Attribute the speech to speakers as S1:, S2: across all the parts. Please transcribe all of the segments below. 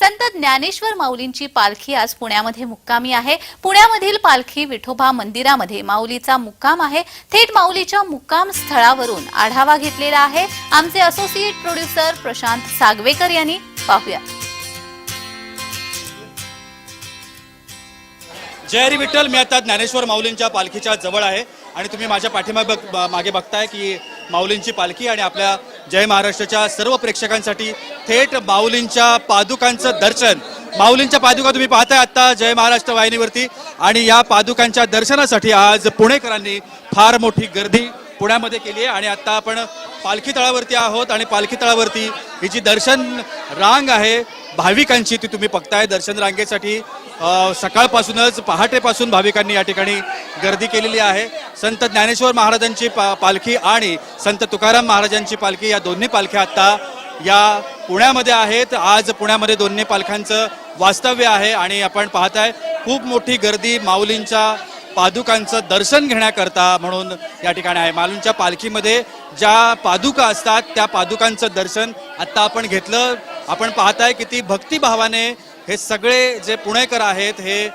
S1: संत ज्ञानेश्वर माऊलींची पालखी आज पुण्यामध्ये मुक्कामी आहे. पुण्यामधील पालखी विठोबा मंदिरामध्ये माऊलीचा मुक्काम आहे. थेट माऊलीच्या मुक्काम स्थळावरून आढावा घेतलेला आहे. आमचे असोसिएट प्रोड्युसर प्रशांत सागवेकर यांनी पाहूया.
S2: जयरी विठ्ठल. मी आता ज्ञानेश्वर माऊलींच्या पालखीच्या जवळ आहे. आणि तुम्ही माझ्या पाठीमागे बघ- मागे बघताय की माऊलींची पालखी आणि आपल्या जय महाराष्ट्राच्या सर्व प्रेक्षकांसाठी थेट माऊलींच्या पादुकांचं दर्शन. माऊलींच्या पादुका तुम्ही पाहताय आता जय महाराष्ट्र वाहिनीवरती. आणि या पादुकांच्या दर्शनासाठी आज पुणेकरांनी फार मोठी गर्दी पुण्यामध्ये केली आहे. आणि आता आपण पालखी तळावरती आहोत आणि पालखी तळावरती ही जी दर्शन रांग आहे भाविकांची ती तुम्ही बघताय. दर्शन रांगेसाठी सकाळपासूनच पहाटेपासून भाविकांनी या ठिकाणी गर्दी केलेली आहे. संत ज्ञानेश्वर महाराजांची पा पालखी आणि संत तुकाराम महाराजांची पालखी या दोन्ही पालख्या आता या पुण्यामध्ये आहेत. आज पुण्यामध्ये दोन्ही पालख्यांचं वास्तव्य आहे आणि आपण पाहताय खूप मोठी गर्दी माऊलींच्या पादुकांचं दर्शन घेण्याकरता म्हणून या ठिकाणी आहे. मालूंच्या पालखीमध्ये ज्या पादुका असतात त्या पादुकांचं दर्शन आत्ता आपण घेतलं. आपण पाहताय किती भक्तिभावाने हे सगळे जे पुणेकर आहेत हे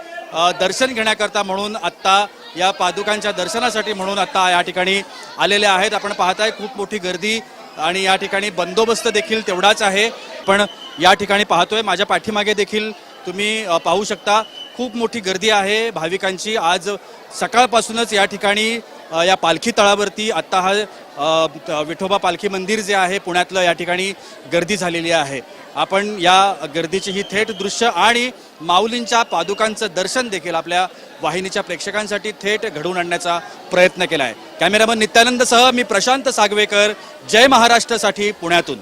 S2: दर्शन घेण्याकरता म्हणून आत्ता या पादुकांच्या दर्शनासाठी म्हणून आत्ता या ठिकाणी आलेले आहेत. आपण पाहताय खूप मोठी गर्दी आणि या ठिकाणी बंदोबस्त देखील तेवढाच आहे. पण या ठिकाणी पाहतोय माझ्या पाठीमागे देखील तुम्ही पाहू शकता. खूप मोठी गर्दी आहे. भाविकांची आज सकाळपासूनच या ठिकाणी या पालखी तळावरती आत्ता हा विठोबा पालखी मंदिर जे आहे पुण्यातलं या ठिकाणी गर्दी झालेली आहे. आपण या गर्दीची ही थेट दृश्य आणि माऊलींच्या पादुकांचं दर्शन देखील आपल्या वाहिनीच्या प्रेक्षकांसाठी थेट घडवून आणण्याचा प्रयत्न केला आहे कॅमेरामन नित्यानंदसह मी प्रशांत सागवेकर जय महाराष्ट्रासाठी पुण्यातून.